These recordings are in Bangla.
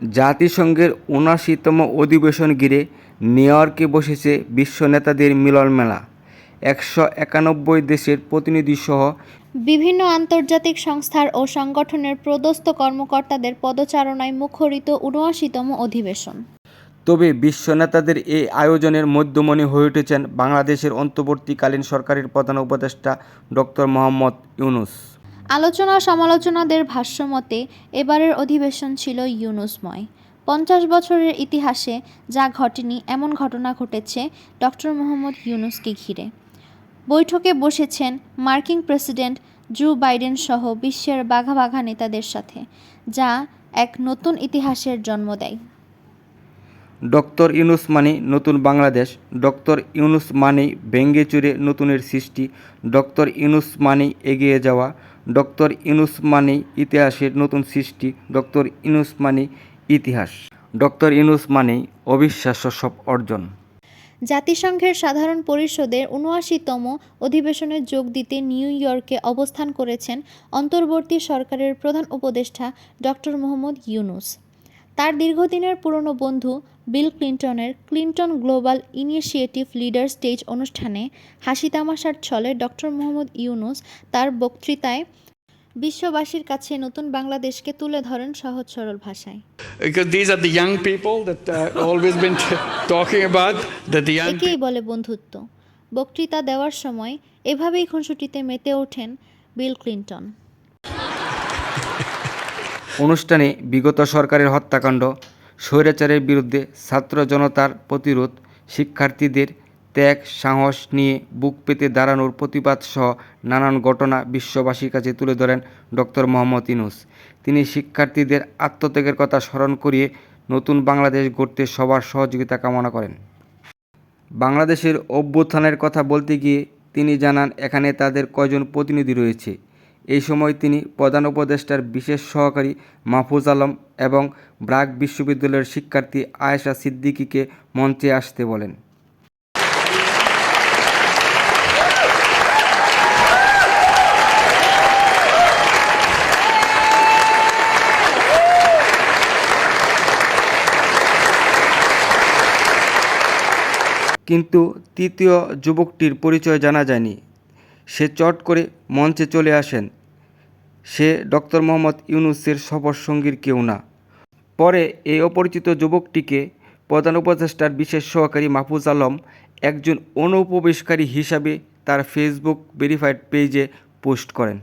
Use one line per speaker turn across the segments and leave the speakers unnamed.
জাতিসংঘের উনআশিতম অধিবেশন ঘিরে নিউ ইয়র্কে বসেছে বিশ্ব নেতাদের মিলন মেলা। একশো একানব্বই দেশের প্রতিনিধিসহ
বিভিন্ন আন্তর্জাতিক সংস্থার ও সংগঠনের প্রদস্ত কর্মকর্তাদের পদচারণায় মুখরিত উনআশিতম অধিবেশন।
তবে বিশ্ব নেতাদের এই আয়োজনের মধ্যমণি হয়ে উঠেছেন বাংলাদেশের অন্তর্বর্তীকালীন সরকারের প্রধান উপদেষ্টা ডক্টর মোহাম্মদ ইউনুস।
আলোচনা সমালোচনাদের ভাষ্যমতে, এবারের অধিবেশন ছিল ইউনুসময়। পঞ্চাশ বছরের ইতিহাসে যা ঘটেনি, এমন ঘটনা ঘটেছে ডক্টর মোহাম্মদ ইউনুসকে ঘিরে। বৈঠকে বসেছেন মার্কিন প্রেসিডেন্ট জো বাইডেন সহ বিশ্বের বাঘা বাঘা নেতাদের সাথে, যা এক নতুন ইতিহাসের জন্ম দেয়।
ডক্টর ইউনুস মানি নতুন বাংলাদেশ ডক্টর ইউনুস মানি ভেঙ্গে চুরে নতুনের সৃষ্টি ডক্টর ইউনুস মানি এগিয়ে যাওয়া ডক্টর ইউনুস মানি ইতিহাসের নতুন সৃষ্টি, ডক্টর ইউনুস মানি ইতিহাস। ডক্টর ইউনুস মানি অবিশ্বাস্য সব অর্জন।
জাতিসংঘের সাধারণ পরিষদের উনআশিতম অধিবেশনে যোগ দিতে নিউ ইয়র্কে অবস্থান করেছেন অন্তর্বর্তী সরকারের প্রধান উপদেষ্টা ডক্টর মোহাম্মদ ইউনুস। তার দীর্ঘদিনের পুরনো বন্ধু Bill ক্লিন্টনের Clinton Global Initiative leader stage অনুষ্ঠানে হাসি তামাশার ছলে ডক্টর মোহাম্মদ ইউনুস তার বক্তৃতায় বিশ্ববাসীর কাছে নতুন বাংলাদেশকে তুলে ধরেন সহজ সরল ভাষায়।
Uh,
একেই বলে বন্ধুত্ব। বক্তৃতা দেওয়ার সময় এভাবেই খুনসুটিতে মেতে ওঠেন বিল ক্লিন্টন।
অনুষ্ঠানে বিগত সরকারের হত্যাকাণ্ড, স্বৈরাচারের বিরুদ্ধে ছাত্র জনতার প্রতিরোধ, শিক্ষার্থীদের ত্যাগ, সাহস নিয়ে বুক পেতে দাঁড়ানোর প্রতিবাদ সহ নানান ঘটনা বিশ্ববাসীর কাছে তুলে ধরেন ডক্টর মোহাম্মদ ইনুস তিনি শিক্ষার্থীদের আত্মত্যাগের কথা স্মরণ করিয়ে নতুন বাংলাদেশ গড়তে সবার সহযোগিতা কামনা করেন। বাংলাদেশের অভ্যুত্থানের কথা বলতে গিয়ে তিনি জানান, এখানে তাদের কয়জন প্রতিনিধি রয়েছে? এই সময় তিনি প্রধান উপদেষ্টার বিশেষ সহকারী মাহফুজ আলম এবং ব্রাক বিশ্ববিদ্যালয়ের শিক্ষার্থী আয়েশা সিদ্দিকীকে মঞ্চে আসতে বলেন। কিন্তু তৃতীয় যুবকটির পরিচয় জানা যায়নি। সে চট করে মঞ্চে চলে আসেন। সে ডক্টর মোহাম্মদ ইউনুসের সফর সঙ্গীর কেউ না। পরে এই অপরিচিত যুবকটিকে প্রধান উপদেষ্টার বিশেষ সহকারী মাহফুজ আলম একজন অনুপ্রবেশকারী হিসাবে তার ফেসবুক ভেরিফাইড পেজে পোস্ট করেন।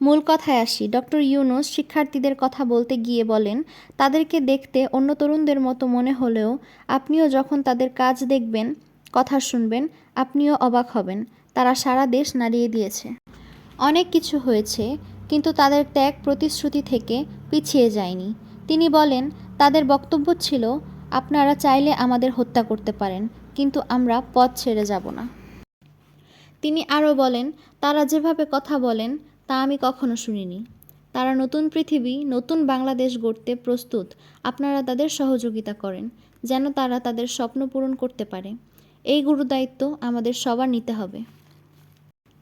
মূল কথায় আসি, ডক্টর ইউনুস শিক্ষার্থীদের কথা বলতে গিয়ে বলেন, তাদেরকে দেখতে অন্য তরুণদের মতো মনে হলেও আপনিও যখন তাদের কাজ দেখবেন, কথা শুনবেন, আপনিও অবাক হবেন। তারা সারা দেশ নাড়িয়ে দিয়েছে। অনেক কিছু হয়েছে কিন্তু তাদের ত্যাগ প্রতিশ্রুতি থেকে পিছিয়ে যায়নি। তিনি বলেন, তাদের বক্তব্য ছিল, আপনারা চাইলে আমাদের হত্যা করতে পারেন, কিন্তু আমরা পথ ছেড়ে যাব না। তিনি আরও বলেন, তারা যেভাবে কথা বলেন, তা আমি কখনো শুনিনি। তারা নতুন পৃথিবী, নতুন বাংলাদেশ গড়তে প্রস্তুত। আপনারা তাদের সহযোগিতা করেন, যেন তারা তাদের স্বপ্ন পূরণ করতে পারে। এই গুরুদায়িত্ব আমাদের সবার নিতে হবে।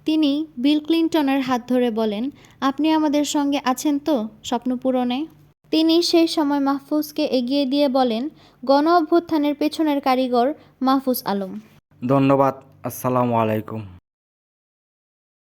তিনি বিল ক্লিন্টনের হাত ধরে বলেন, আপনি আমাদের সঙ্গে আছেন তো স্বপ্ন পূরণে? তিনি সেই সময় মাহফুজকে এগিয়ে দিয়ে বলেন, গণ অভ্যুত্থানের পেছনের কারিগর মাহফুজ আলম।
ধন্যবাদ, আসসালামু আলাইকুম।